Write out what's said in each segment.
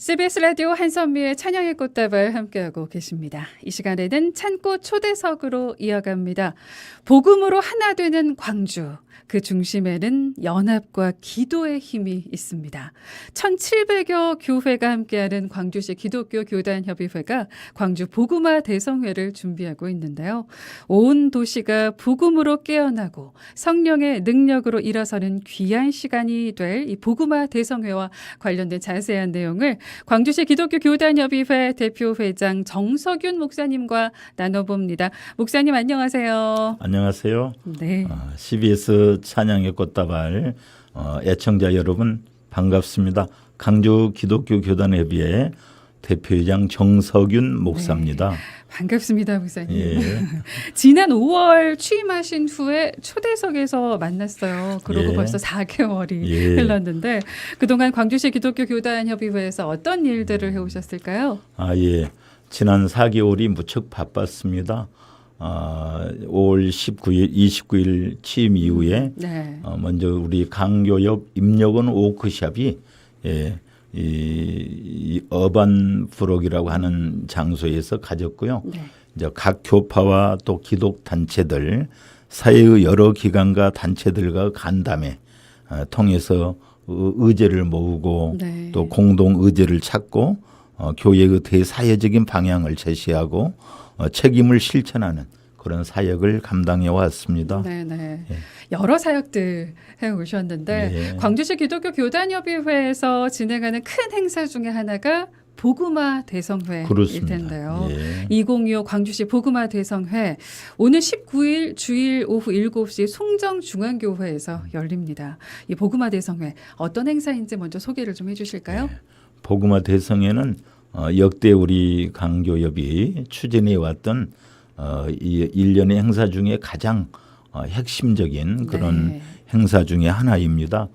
CBS 라디오 한선미의 찬양의 꽃다발 함께하고 계십니다. 이 시간에는 찬꽃 초대석으로 이어갑니다. 복음으로 하나 되는 광주. 그 중심에는 연합과 기도의 힘이 있습니다. 1700여 교회가 함께하는 광주시 기독교 교단 협의회가 광주 복음화 대성회를 준비하고 있는데요. 온 도시가 복음으로 깨어나고 성령의 능력으로 일어서는 귀한 시간이 될 이 복음화 대성회와 관련된 자세한 내용을 광주시 기독교 교단협의회 대표회장 정석윤 목사님과 나눠봅니다. 목사님 안녕하세요. 안녕하세요. 네. 어, CBS 찬양의 꽃다발 어, 애청자 여러분 반갑습니다. 강주 기독교 교단협의회 대표회장 정석윤 목사입니다. 반갑습니다, 목사님. 예. 지난 5월 취임하신 후에 초대석에서 만났어요. 그러고 예. 벌써 4개월이 예. 흘렀는데 그동안 광주시 기독교 교단 협의회에서 어떤 일들을 해오셨을까요? 아 예. 지난 4개월이 무척 바빴습니다. 아, 5월 19일, 29일 취임 이후에 네. 어, 먼저 우리 강교역 임력원 워크샵이 예, 이, 이 어반 부록이라고 하는 장소에서 가졌고요. 네. 이제 각 교파와 또 기독 단체들 사회의 여러 기관과 단체들과 간담회 어, 통해서 의- 의제를 모으고 네. 또 공동 의제를 찾고 어, 교회의 대사회적인 방향을 제시하고 어, 책임을 실천하는 그런 사역을 감당해 왔습니다. 네네. 여러 사역들 해 오셨는데 예. 광주시 기독교 교단협의회에서 진행하는 큰 행사 중에 하나가 복음화 대성회일 그렇습니다. 텐데요. 예. 2025 광주시 복음화 대성회 오늘 19일 주일 오후 7시 송정 중앙교회에서 열립니다. 이 복음화 대성회 어떤 행사인지 먼저 소개를 좀 해주실까요? 네. 복음화 대성에는 어, 역대 우리 강교협이 추진해 왔던 어, 이 일련의 행사 중에 가장 어, 핵심적인 그런 네. 행사 중에 하나입니다.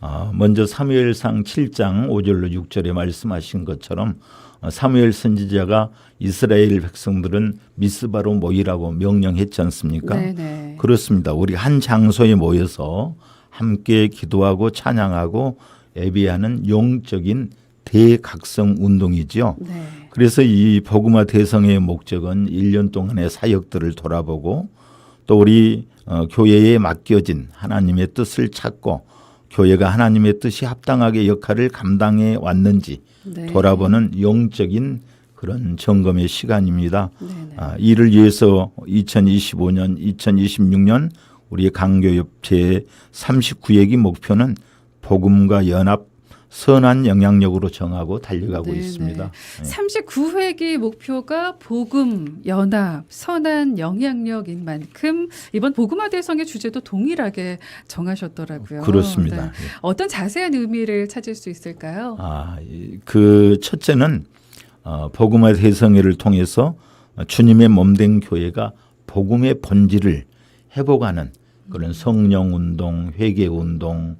아, 먼저 사무엘상 7장 5절로 6절에 말씀하신 것처럼 어, 사무엘 선지자가 이스라엘 백성들은 미스바로 모이라고 명령했지 않습니까? 네네. 그렇습니다. 우리 한 장소에 모여서 함께 기도하고 찬양하고 예배하는 영적인 대각성 운동이지요. 네. 그래서 이 복음화 대성의 목적은 1년 동안의 사역들을 돌아보고 또 우리 어, 교회에 맡겨진 하나님의 뜻을 찾고 교회가 하나님의 뜻이 합당하게 역할을 감당해 왔는지 네. 돌아보는 영적인 그런 점검의 시간입니다. 네네. 아, 이를 위해서 2025년, 2026년 우리 강교협체 39회기 목표는 복음과 연합, 선한 영향력으로 정하고 달려가고 네네. 있습니다. 네. 39회기 목표가 복음, 연합, 선한 영향력인 만큼 이번 복음화 대성의 주제도 동일하게 정하셨더라고요. 그렇습니다. 네. 어떤 자세한 의미를 찾을 수 있을까요? 아, 이- 그 첫째는 어, 복음화 대성회를 통해서 주님의 몸된 교회가 복음의 본질을 회복하는 그런 성령 운동, 회개 운동,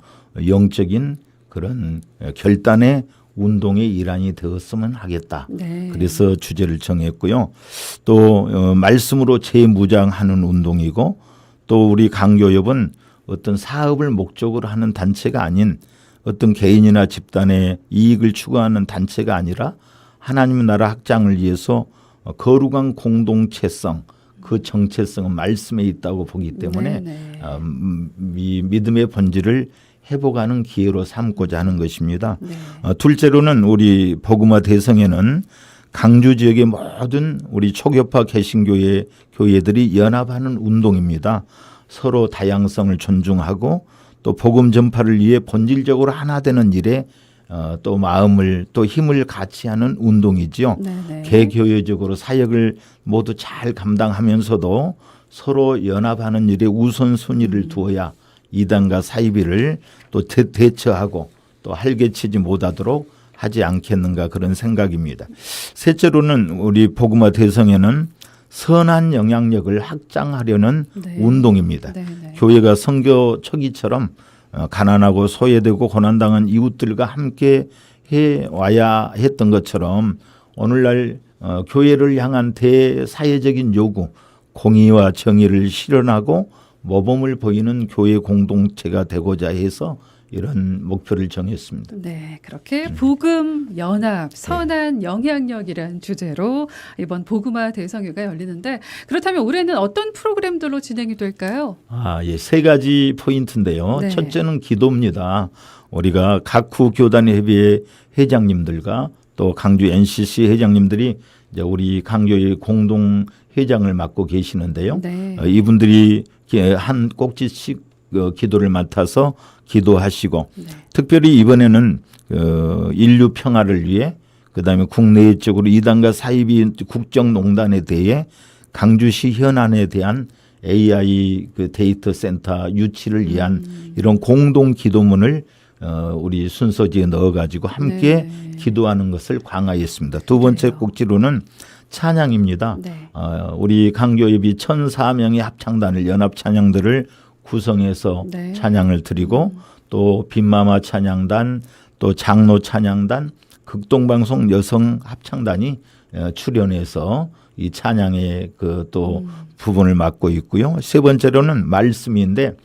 영적인 그런 결단의 운동의 일환이 되었으면 하겠다. 네. 그래서 주제를 정했고요. 또 어, 말씀으로 재무장하는 운동이고 또 우리 강교협은 어떤 사업을 목적으로 하는 단체가 아닌 어떤 개인이나 집단의 이익을 추구하는 단체가 아니라 하나님의 나라 확장을 위해서 어, 거룩한 공동체성 그 정체성은 말씀에 있다고 보기 때문에 네네. 어, 음, 이 믿음의 본질을 회복하는 기회로 삼고자 하는 것입니다. 네. 어, 둘째로는 우리 복음화 대성에는 강주 지역의 모든 우리 초교파 개신교회 교회들이 연합하는 운동입니다. 서로 다양성을 존중하고 또 복음 전파를 위해 본질적으로 하나 되는 일에 어, 또 마음을 또 힘을 같이 하는 운동이지요. 네네. 개교회적으로 사역을 모두 잘 감당하면서도 서로 연합하는 일에 우선순위를 두어야 이단과 사이비를 또 대, 대처하고 또 활개치지 못하도록 하지 않겠는가 그런 생각입니다. 셋째로는 우리 복음화 대성에는 선한 영향력을 확장하려는 네. 운동입니다. 네 네. 교회가 선교 초기처럼 어, 가난하고 소외되고 고난당한 이웃들과 함께 해 와야 했던 것처럼 오늘날 어, 교회를 향한 대사회적인 요구, 공의와 정의를 실현하고 모범을 보이는 교회 공동체가 되고자 해서 이런 목표를 정했습니다. 네, 그렇게 음. 복음, 연합, 선한 네. 영향력이란 주제로 이번 복음화 대성회가 열리는데 그렇다면 올해는 어떤 프로그램들로 진행이 될까요? 아, 예, 세 가지 포인트인데요. 네. 첫째는 기도입니다. 우리가 각후 교단 협의회 회장님들과 또 강주 NCC 회장님들이 이제 우리 강교의 공동 회장을 맡고 계시는데요. 네. 어, 이분들이 기- 한 꼭지씩 어, 기도를 맡아서 기도하시고 네. 특별히 이번에는 어, 인류 평화를 위해 그다음에 국내적으로 이단과 사이비 국정농단에 대해 강주시 현안에 대한 AI 그 데이터 센터 유치를 위한 음. 이런 공동 기도문을 어, 우리 순서지에 넣어가지고 함께 네. 기도하는 것을 광화했습니다. 두 번째. 꼭지로는 찬양입니다. 네. 어, 우리 강교협이 1,004명의 합창단을 연합 찬양들을 구성해서 네. 찬양을 드리고 또 빈마마 찬양단 또 장로 찬양단 극동방송 여성 합창단이 어, 출연해서 이 찬양의 그 또 부분을 맡고 있고요. 세 번째로는 말씀인데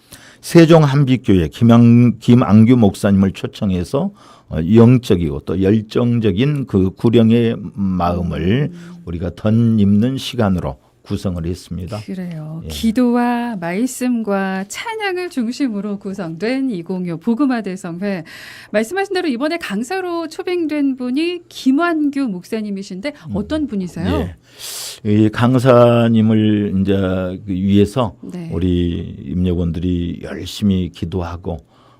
세종 한빛교회 김ang, 김안규 목사님을 초청해서 어, 영적이고 또 열정적인 그 구령의 마음을 우리가 덧입는 시간으로 구성을 했습니다. 그래요. 예. 기도와 말씀과 찬양을 중심으로 구성된 206 복음화 대성회. 말씀하신 대로 이번에 강사로 초빙된 분이 김완규 목사님이신데 어떤 분이세요? 예. 이 강사님을 이제 그 위해서 네. 우리 임력원들이 열심히 기도하고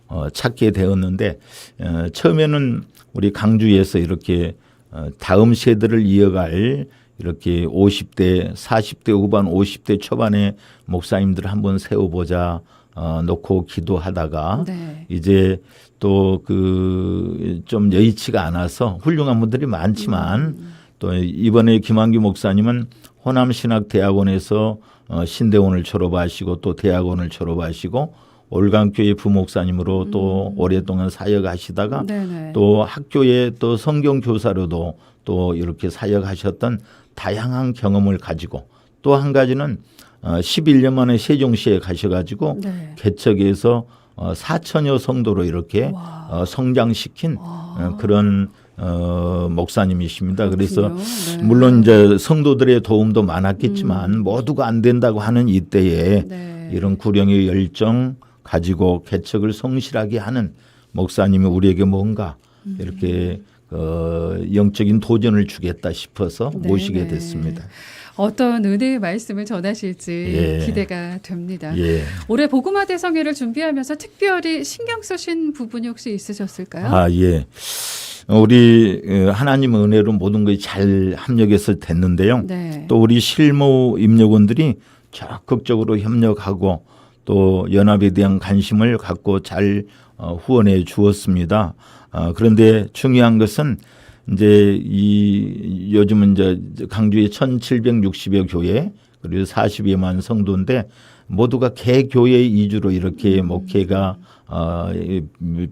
어, 찾게 되었는데 어, 처음에는 우리 강주에서 이렇게 어, 다음 세대를 이어갈 이렇게 50대, 40대 후반, 50대 초반의 목사님들 한번 세워보자 어, 놓고 기도하다가 네. 이제 또 그 좀 여의치가 않아서 훌륭한 분들이 많지만 음. 또 이번에 김한규 목사님은 호남신학대학원에서 어, 신대원을 졸업하시고 또 대학원을 졸업하시고 올강교회 부목사님으로 또 오랫동안 사역하시다가 음. 네네. 또 학교에 또 성경 교사로도 또 이렇게 사역하셨던 다양한 경험을 가지고 또 한 가지는 어, 11년 만에 세종시에 가셔가지고 네. 개척에서 어, 4천여 성도로 이렇게 와. 어, 성장시킨 와. 어, 그런 어, 목사님이십니다. 그래서. 네. 물론 이제 성도들의 도움도 많았겠지만 모두가 안 된다고 하는 이때에 네. 이런 구령의 열정 가지고 개척을 성실하게 하는 목사님이 우리에게 뭔가 음. 이렇게 어, 영적인 도전을 주겠다 싶어서 네네. 모시게 됐습니다. 어떤 은혜의 말씀을 전하실지 예. 기대가 됩니다. 예. 올해 복음화 대성회를 준비하면서 특별히 신경 쓰신 부분이 혹시 있으셨을까요? 아, 예. 어, 우리 어, 하나님 은혜로 모든 것이 잘 합력해서 됐는데요. 네. 또 우리 실무 임력원들이 적극적으로 협력하고 또 연합에 대한 관심을 갖고 잘 어, 후원해 주었습니다. 어, 그런데 중요한 것은 이제 이 요즘은 이제 강주에 1,760여 교회 그리고 40여만 성도인데 모두가 개교회 이주로 이렇게 목회가 어, 이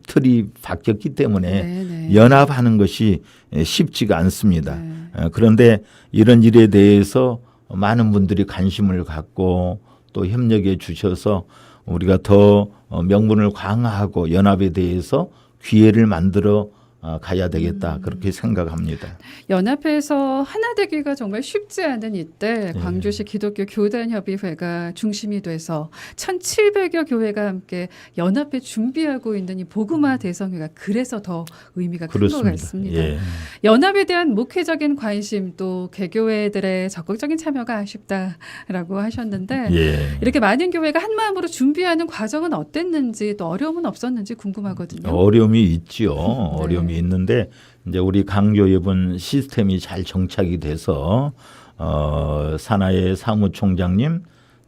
틀이 바뀌었기 때문에 네네. 연합하는 것이 쉽지가 않습니다. 네. 어, 그런데 이런 일에 대해서 많은 분들이 관심을 갖고 또 협력해 주셔서 우리가 더 어, 명분을 강화하고 연합에 대해서 기회를 만들어 어, 가야 되겠다 그렇게 생각합니다. 연합해서 하나 되기가 정말 쉽지 않은 이때 네. 광주시 기독교 교단협의회가 중심이 돼서 1,700여 교회가 함께 연합회 준비하고 있는 이 복음화 대성회가 그래서 더 의미가 큰 것. 같습니다. 예. 연합에 대한 목회적인 관심 또 개교회들의 적극적인 참여가 아쉽다라고 하셨는데 예. 이렇게 많은 교회가 한 마음으로 준비하는 과정은 어땠는지 또 어려움은 없었는지 궁금하거든요. 어려움이 있지요. 네. 어려움이 있는데 이제 우리 강조협은 시스템이 잘 정착이 돼서 어, 산하의 사무총장님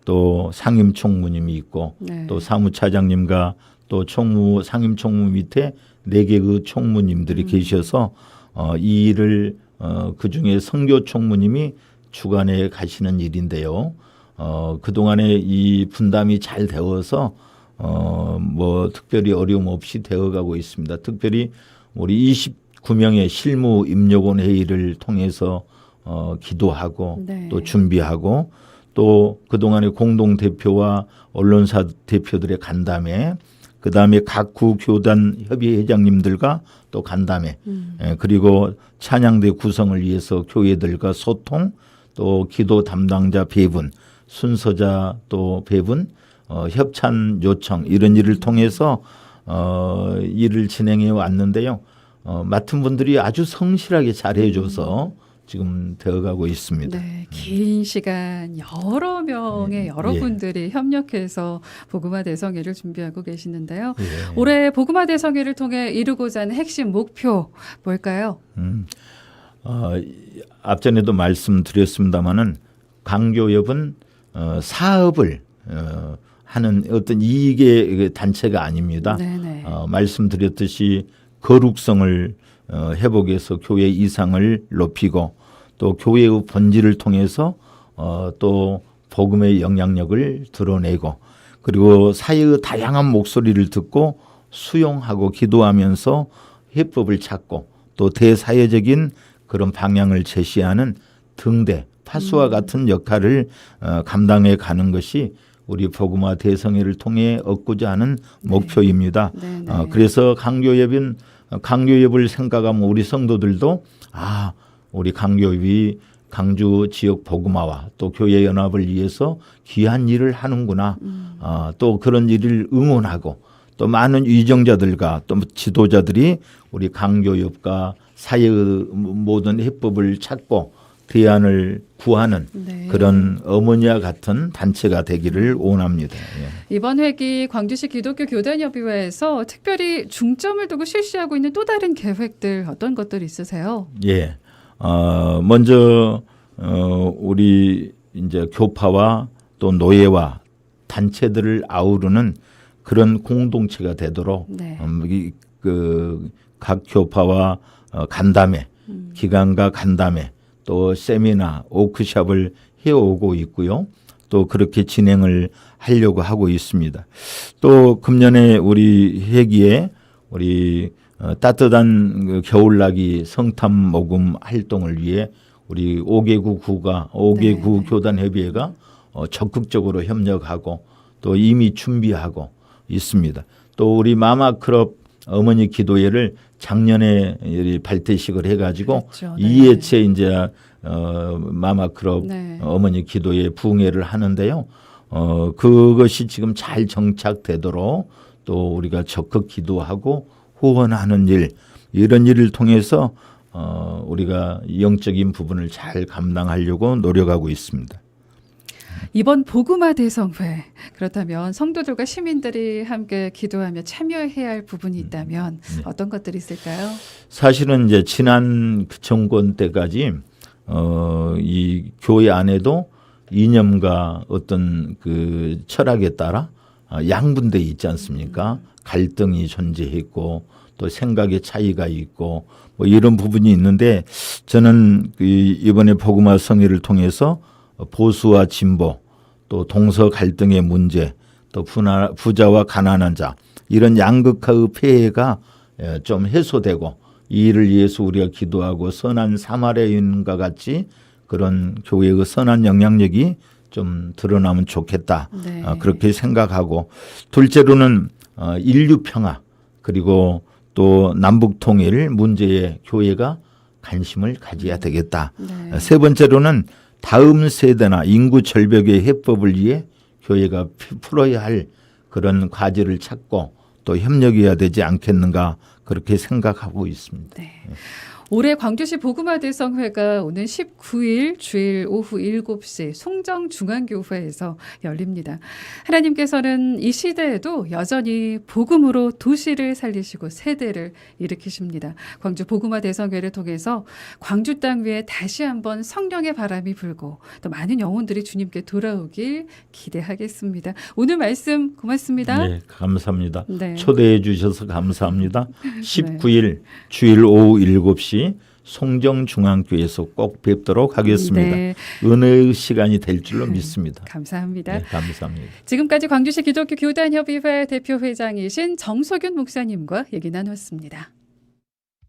또 상임총무님이 있고 네. 또 사무차장님과 또 총무 상임총무 밑에 네 개 그 총무님들이 음. 계셔서 어, 이 일을 어, 그 중에 성교 총무님이 주관해 가시는 일인데요. 어, 그 동안에 이 분담이 잘 되어서 어, 뭐 특별히 어려움 없이 되어가고 있습니다. 특별히 우리 29명의 실무 임력원 회의를 통해서 어, 기도하고 네. 또 준비하고 또 그동안의 공동 대표와 언론사 대표들의 간담회 그 다음에 각 구 교단 협의 회장님들과 또 간담회 음. 예, 그리고 찬양대 구성을 위해서 교회들과 소통 또 기도 담당자 배분 순서자 또 배분 어, 협찬 요청 이런 일을 통해서 어, 일을 진행해 왔는데요. 어, 맡은 분들이 아주 성실하게 잘해줘서 지금 되어가고 있습니다. 네, 긴 시간 여러 명의 예. 여러분들이 협력해서 복음화 대성회를 준비하고 계시는데요. 예. 올해 복음화 대성회를 통해 이루고자 하는 핵심 목표 뭘까요? 음, 어, 앞전에도 말씀드렸습니다마는 강교협은 어, 사업을 어, 하는 어떤 이익의 그 단체가 아닙니다. 네네. 어, 말씀드렸듯이 거룩성을 어, 회복해서 교회 이상을 높이고 또 교회의 본질을 통해서 어, 또 복음의 영향력을 드러내고 그리고 사회의 다양한 목소리를 듣고 수용하고 기도하면서 해법을 찾고 또 대사회적인 그런 방향을 제시하는 등대 파수와 같은 역할을 어, 감당해 가는 것이 우리 복음화 대성회를 통해 얻고자 하는 목표입니다. 네 네. 어, 그래서 강교협은 강교협을 생각하면 우리 성도들도 아 우리 강교협이 강주 지역 복음화와 또 교회 연합을 위해서 귀한 일을 하는구나. 어, 또 그런 일을 응원하고 또 많은 위정자들과 또 지도자들이 우리 강교협과 사회의 모든 해법을 찾고 대안을 구하는 네. 그런 어머니와 같은 단체가 되기를 원합니다. 예. 이번 회기 광주시 기독교 교단협의회에서 특별히 중점을 두고 실시하고 있는 또 다른 계획들 어떤 것들 있으세요? 예. 어, 먼저 어, 우리 이제 교파와 또 노예와 단체들을 아우르는 그런 공동체가 되도록 네. 음, 이, 그, 각 교파와 어, 간담회, 기관과 간담회, 또 세미나, 워크숍을 해오고 있고요. 또 그렇게 진행을 하려고 하고 있습니다. 또 금년에 우리 회기에 우리 어, 따뜻한 그 겨울나기 성탐 모금 활동을 위해 우리 5개구 구가 5개구 네. 교단 협의회가 어, 적극적으로 협력하고 또 이미 준비하고 있습니다. 또 우리 마마클럽 어머니 기도회를 작년에 이 발대식을 해가지고 그렇죠. 네. 이해체 이제 어, 마마클럽 네. 어머니 기도회 부흥회를 하는데요. 어, 그것이 지금 잘 정착되도록 또 우리가 적극 기도하고 후원하는 일 이런 일을 통해서 어, 우리가 영적인 부분을 잘 감당하려고 노력하고 있습니다. 이번 복음화 대성회 그렇다면 성도들과 시민들이 함께 기도하며 참여해야 할 부분이 있다면 네. 어떤 것들이 있을까요? 사실은 이제 지난 그 정권 때까지 어, 이 교회 안에도 이념과 어떤 그 철학에 따라 아, 양분돼 있지 않습니까? 갈등이 존재했고 또 생각의 차이가 있고 뭐 이런 부분이 있는데 저는 그 이번에 복음화 성회를 통해서 보수와 진보 또 동서 갈등의 문제 또 부자와 가난한 자 이런 양극화의 폐해가 예, 좀 해소되고 이 일을 위해서 우리가 기도하고 선한 사마리아인과 같이 그런 교회의 선한 영향력이 좀 드러나면 좋겠다. 네. 어, 그렇게 생각하고 둘째로는 어, 인류 평화 그리고 또 남북 통일 문제에 교회가 관심을 가져야 되겠다. 네. 어, 세 번째로는 다음 세대나 인구 절벽의 해법을 위해 교회가 피- 풀어야 할 그런 과제를 찾고 또 협력해야 되지 않겠는가 그렇게 생각하고 있습니다. 네. 올해 광주시 복음화 대성회가 오는 19일 주일 오후 7시 송정 중앙교회에서 열립니다. 하나님께서는 이 시대에도 여전히 복음으로 도시를 살리시고 세대를 일으키십니다. 광주 복음화 대성회를 통해서 광주 땅 위에 다시 한번 성령의 바람이 불고 또 많은 영혼들이 주님께 돌아오길 기대하겠습니다. 오늘 말씀 고맙습니다. 네, 감사합니다. 네. 초대해 주셔서 감사합니다. 19일 주일 오후 7시 송정중앙교회에서 꼭 뵙도록 하겠습니다. 네, 은혜의 시간이 될 줄로 믿습니다. 감사합니다. 네, 감사합니다. 지금까지 광주시 기독교 교단협의회 대표 회장이신 정소균 목사님과 얘기 나눴습니다.